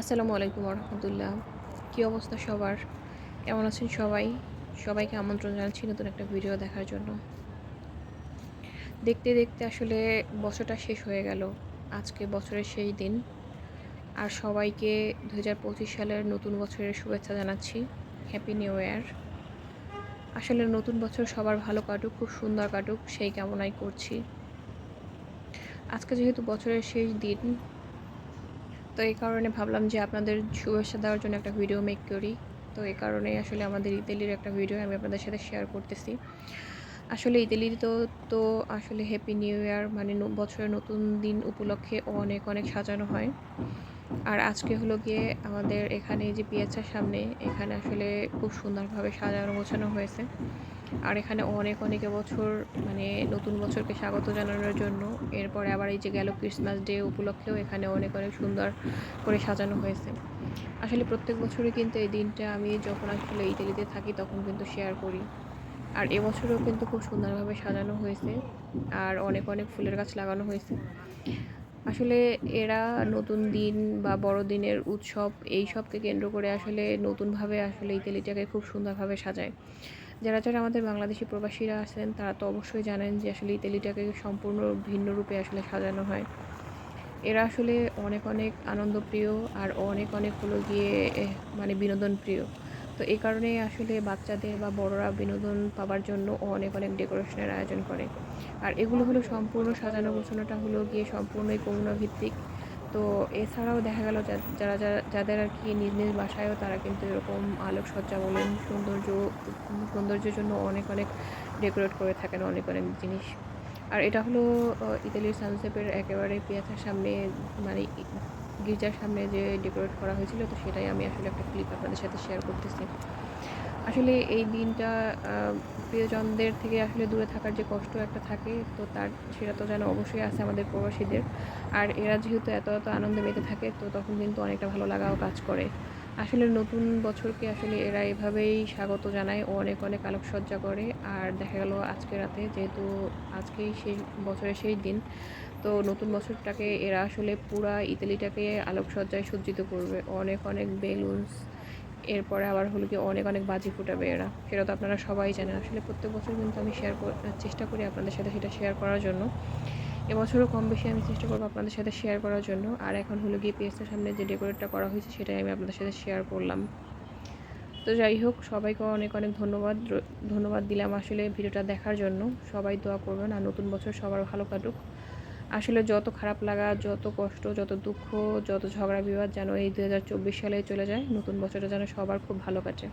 আসসালামু আলাইকুম রহমতুল্লাহ কী অবস্থা সবার? কেমন আছেন সবাই? সবাইকে আমন্ত্রণ জানাচ্ছি নতুন একটা ভিডিও দেখার জন্য। দেখতে দেখতে আসলে বছরটা শেষ হয়ে গেল। আজকে বছরের সেই দিন। আর সবাইকে দু হাজার পঁচিশ সালের নতুন বছরের শুভেচ্ছা জানাচ্ছি। হ্যাপি নিউ ইয়ার আসলে নতুন বছর সবার ভালো কাটুক, খুব সুন্দর কাটুক, সেই কামনাই করছি। আজকে যেহেতু বছরের শেষ দিন তো এই কারণে ভাবলাম যে আপনাদের শুভেচ্ছা দেওয়ার জন্য একটা ভিডিও মেক করি। তো এই কারণে আসলে আমাদের ইতালির একটা ভিডিও আমি আপনাদের সাথে শেয়ার করতেছি। আসলে ইতালির তো তো আসলে হ্যাপি নিউ ইয়ার মানে বছরের নতুন দিন উপলক্ষে অনেক অনেক সাজানো হয়। আর আজকে হলো গিয়ে আমাদের এখানে যে পিয়াচার সামনে, এখানে আসলে খুব সুন্দরভাবে সাজানো গোছানো হয়েছে। আর এখানে অনেক অনেক বছর মানে নতুন বছরকে স্বাগত জানানোর জন্য। এরপরে আবার এই যে গেল ক্রিসমাস ডে উপলক্ষেও এখানে অনেক অনেক সুন্দর করে সাজানো হয়েছে। আসলে প্রত্যেক বছরই কিন্তু এই দিনটা আমি যখন আসলে ইতালিতে থাকি তখন কিন্তু শেয়ার করি। আর এবছরও কিন্তু খুব সুন্দরভাবে সাজানো হয়েছে আর অনেক অনেক ফুলের গাছ লাগানো হয়েছে। আসলে এরা নতুন দিন বা বড়দিনের উৎসব এই সবকে কেন্দ্র করে আসলে নতুনভাবে আসলে ইতালিটাকে খুব সুন্দরভাবে সাজায়। যারা যারা আমাদের বাংলাদেশি প্রবাসীরা আছেন, তারা তো অবশ্যই জানেন যে আসলে ইতালিটাকে সম্পূর্ণ ভিন্ন রূপে আসলে সাজানো হয়। এরা আসলে অনেক অনেক আনন্দপ্রিয় আর অনেক অনেক হলো গিয়ে মানে বিনোদন প্রিয় তো এই কারণে আসলে বাচ্চাদের বা বড়রা বিনোদন পাওয়ার জন্য অনেক অনেক ডেকোরেশনের আয়োজন করে। আর এগুলো হলো সম্পূর্ণ সাজানো গোছানোটা হলো গিয়ে সম্পূর্ণই করুণা ভিত্তিক তো এছাড়াও দেখা গেল যারা যারা, যাদের আর কি নিজ নিজ বাসায়ও তারা কিন্তু এরকম আলোকসজ্জা বলেন, সৌন্দর্য, সৌন্দর্যের জন্য অনেক অনেক ডেকোরেট করে থাকেন অনেক অনেক জিনিস। আর এটা হলো ইতালির সানসেপের একেবারে পিয়াথার সামনে মানে গির্জার সামনে যে ডেকোরেট করা হয়েছিল, তো সেটাই আমি আসলে একটা ক্লিপ আপনাদের সাথে শেয়ার করতেছি। আসলে এই দিনটা প্রিয়জনদের থেকে আসলে দূরে থাকার যে কষ্ট একটা থাকে, তো তার, সেটা তো যেন অবশ্যই আছে আমাদের প্রবাসীদের। আর এরা যেহেতু এত এত আনন্দে মেতে থাকে, তো তখন কিন্তু অনেকটা ভালো লাগাও কাজ করে। আসলে নতুন বছরকে আসলে এরা এভাবেই স্বাগত জানায় ও অনেক অনেক আলোকসজ্জা করে। আর দেখা গেল আজকে রাতে, যেহেতু আজকেই সেই বছরের সেই দিন, তো নতুন বছরটাকে এরা আসলে পুরা ইতালিটাকে আলোকসজ্জায় সজ্জিত করবে। অনেক অনেক বেলুনস এরপরে আবার হলো কি অনেক অনেক বাজি ফুটাবে এরা। সেটা তো আপনারা সবাই জানেন। আসলে প্রত্যেক বছর কিন্তু আমি শেয়ার চেষ্টা করি আপনাদের সাথে সেটা শেয়ার করার জন্য। এবছরও কম বেশি আমি চেষ্টা করব আপনাদের সাথে শেয়ার করার জন্য। আর এখন হলো গিয়ে পিএসের সামনে যে ডেকোরেটটা করা হয়েছে সেটাই আমি আপনাদের সাথে শেয়ার করলাম। তো যাই হোক, সবাইকে অনেক অনেক ধন্যবাদ। ধন্যবাদ দিলাম আসলে ভিডিওটা দেখার জন্য। সবাই দোয়া করবেন। আর নতুন বছর সবার ভালো কাটুক। আসলে যত খারাপ লাগা, যত কষ্ট, যত দুঃখ, যত ঝগড়া বিবাদ যেন এই দু সালে চলে যায়, নতুন বছরটা যেন সবার খুব ভালো কাটে।